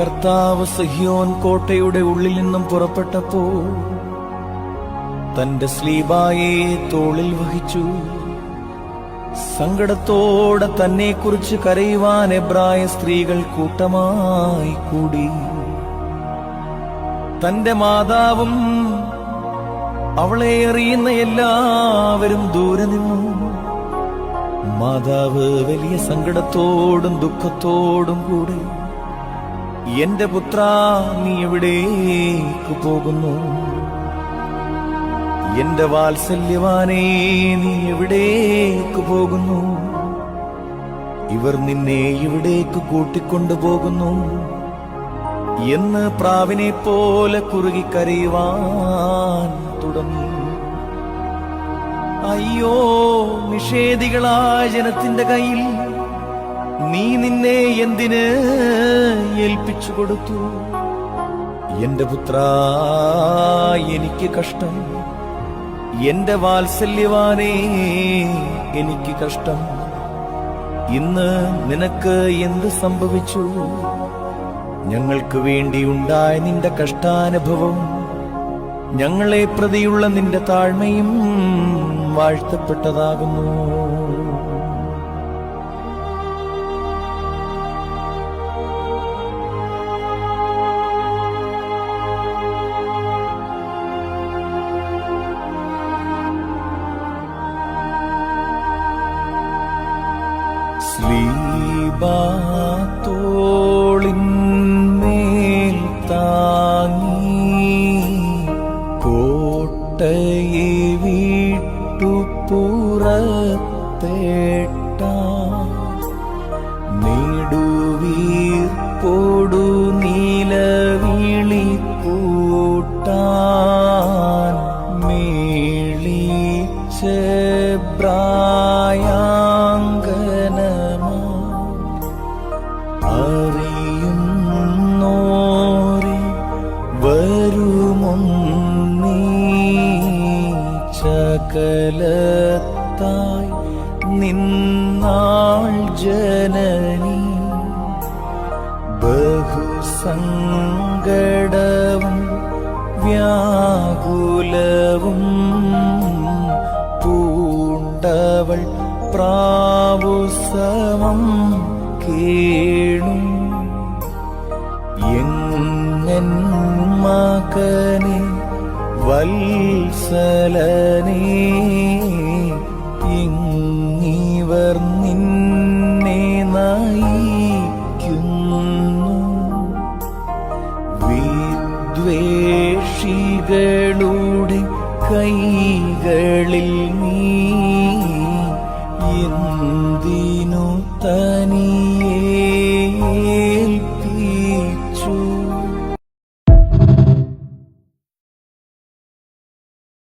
കർത്താവ് സഹ്യോൻ കോട്ടയുടെ ഉള്ളിൽ നിന്നും പുറപ്പെട്ടപ്പോ തന്റെ സ്ലീബായെ തോളിൽ വഹിച്ചു. സങ്കടത്തോടെ തന്നെക്കുറിച്ച് കരയുവാൻ എബ്രായ സ്ത്രീകൾ കൂട്ടമായി കൂടി. തന്റെ മാതാവും അവളെ അറിയുന്ന എല്ലാവരും ദൂരെ നിന്നു. മാതാവ് വലിയ സങ്കടത്തോടും ദുഃഖത്തോടും കൂടെ എന്റെ പുത്ര നീ എവിടേക്ക് പോകുന്നു? എന്റെ വാത്സല്യവാനേ നീ എവിടേക്ക് പോകുന്നു? ഇവർ നിന്നെ ഇവിടേക്ക് കൂട്ടിക്കൊണ്ടുപോകുന്നു എന്ന് പ്രാവിനെ പോലെ കുറുകി കരയുവാൻ തുടങ്ങി. അയ്യോ നിഷേധികളായ ജനത്തിന്റെ കയ്യിൽ നീ നിന്നെ എന്തിന് ഏൽപ്പിച്ചു കൊടുത്തു? എന്റെ പുത്ര എനിക്ക് കഷ്ടം. എന്റെ വാത്സല്യവാനേ എനിക്ക് കഷ്ടം. ഇന്ന് നിനക്ക് എന്ത് സംഭവിച്ചു? ഞങ്ങൾക്ക് വേണ്ടിയുണ്ടായ നിന്റെ കഷ്ടാനുഭവം ഞങ്ങളെ പ്രതിയുള്ള നിന്റെ താഴ്മയും വാഴ്ത്തപ്പെട്ടതാകുന്നു. സ്ലീബാത്തോളിന്മേൽ താങ്ങി കോട്ടയെ വിട്ടു പുറത്തേട്ട നെടുവീർപ്പോടു ചകലത്തായി നിന്നാൾ ജനനി. ബഹുസങ്കടവും വ്യാകുലവും പൂണ്ടവൾ പ്രാവുസവം കേണു. വത്സലനേ ഇങ്ങിവർ നിന്നെ നയിക്കുന്നു. വിദ്വേഷികളുടെ കൈകളിൽ നീ